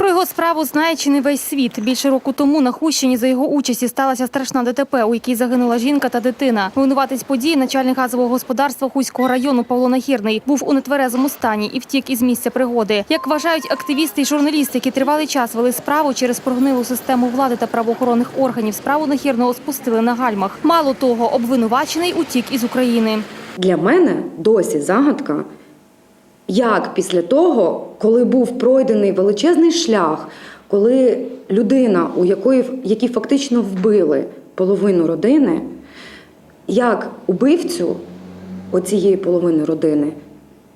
Про його справу знає чи не весь світ. Більше року тому на Хущині за його участі сталася страшна ДТП, у якій загинула жінка та дитина. Винуватець події, начальник газового господарства Хуського району Павло Нахірний, був у нетверезому стані і втік із місця пригоди. Як вважають активісти і журналісти, які тривалий час вели справу через прогнилу систему влади та правоохоронних органів, справу Нахірного спустили на гальмах. Мало того, обвинувачений утік із України. Для мене досі загадка, як після того, коли був пройдений величезний шлях, коли людина, у якої які фактично вбили половину родини, як убивцю оцієї половини родини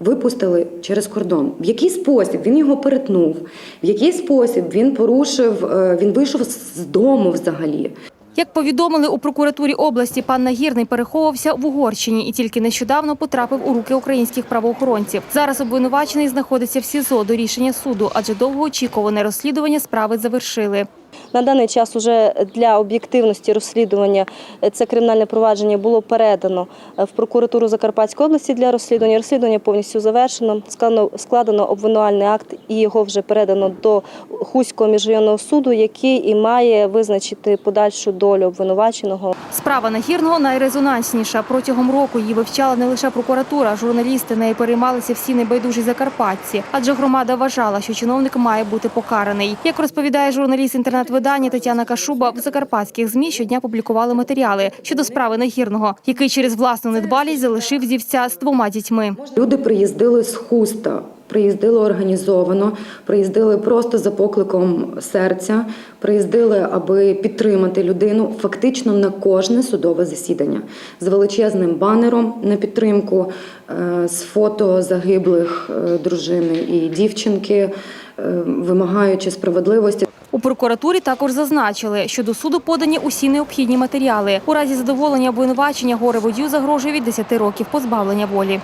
випустили через кордон. В який спосіб він його перетнув, в який спосіб він порушив, е, він вийшов з дому взагалі. Як повідомили у прокуратурі області, пан Нагірний переховувався в Угорщині і тільки нещодавно потрапив у руки українських правоохоронців. Зараз обвинувачений знаходиться в СІЗО до рішення суду, адже довгоочікуване розслідування справи завершили. На даний час уже для об'єктивності розслідування е, це кримінальне провадження було передано е, в прокуратуру Закарпатської області для розслідування. Розслідування повністю завершено. Складено, обвинувальний акт і його вже передано до Хуського міжрайонного суду, який і має визначити подальшу долю обвинуваченого. Справа Нагірного найрезонансніша. Протягом року її вивчала не лише прокуратура, журналісти нею переймалися всі небайдужі закарпатці, адже громада вважала, що чиновник має бути покараний. Як розповідає журналіст інтернет-видання Тетяна Кашуба, в закарпатських змі щодня публікували матеріали щодо справи Нагірного, який через власну недбалість залишив зівця з двома дітьми. Люди приїздили з хуста, приїздили організовано, приїздили просто за покликом серця, приїздили, аби підтримати людину фактично на кожне судове засідання з величезним банером на підтримку, е, з фото загиблих е, дружини і дівчинки, е, вимагаючи справедливості. У прокуратурі також зазначили, що до суду подані усі необхідні матеріали. У разі задоволення обвинувачення горе водію загрожує від 10 років позбавлення волі.